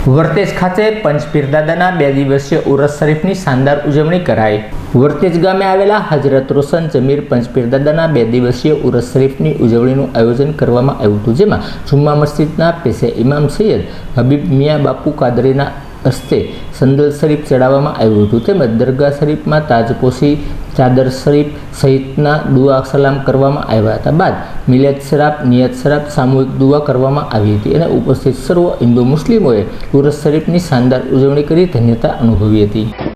વર્તેજ ખાતે પંચપીર દાદાના બે દિવસીય ઉરસ શરીફની શાનદાર ઉજવણી કરાઈ. વર્તેજ ગામે આવેલા હજરત રોશન જમીર પંચપીર દાદાના બે દિવસીય ઉરસ શરીફની ઉજવણીનું આયોજન કરવામાં આવ્યું હતું, જેમાં જુમ્મા મસ્જિદના પેશે ઇમામ સૈયદ હબીબ મિયા બાપુ કાદરીના હસ્તે સંદલ શરીફ ચડાવવામાં આવ્યું હતું. તેમજ દરગાહ શરીફમાં તાજપોશી ચાદર શરીફ સહિતના દુઆ સલામ કરવામાં આવ્યા હતા. બાદ મિલેત શરાફ નિયત શરાબ સામૂહિક દુઆ કરવામાં આવી હતી અને ઉપસ્થિત સર્વ હિન્દુ મુસ્લિમોએ ઉરસ શરીફની શાનદાર ઉજવણી કરી ધન્યતા અનુભવી હતી.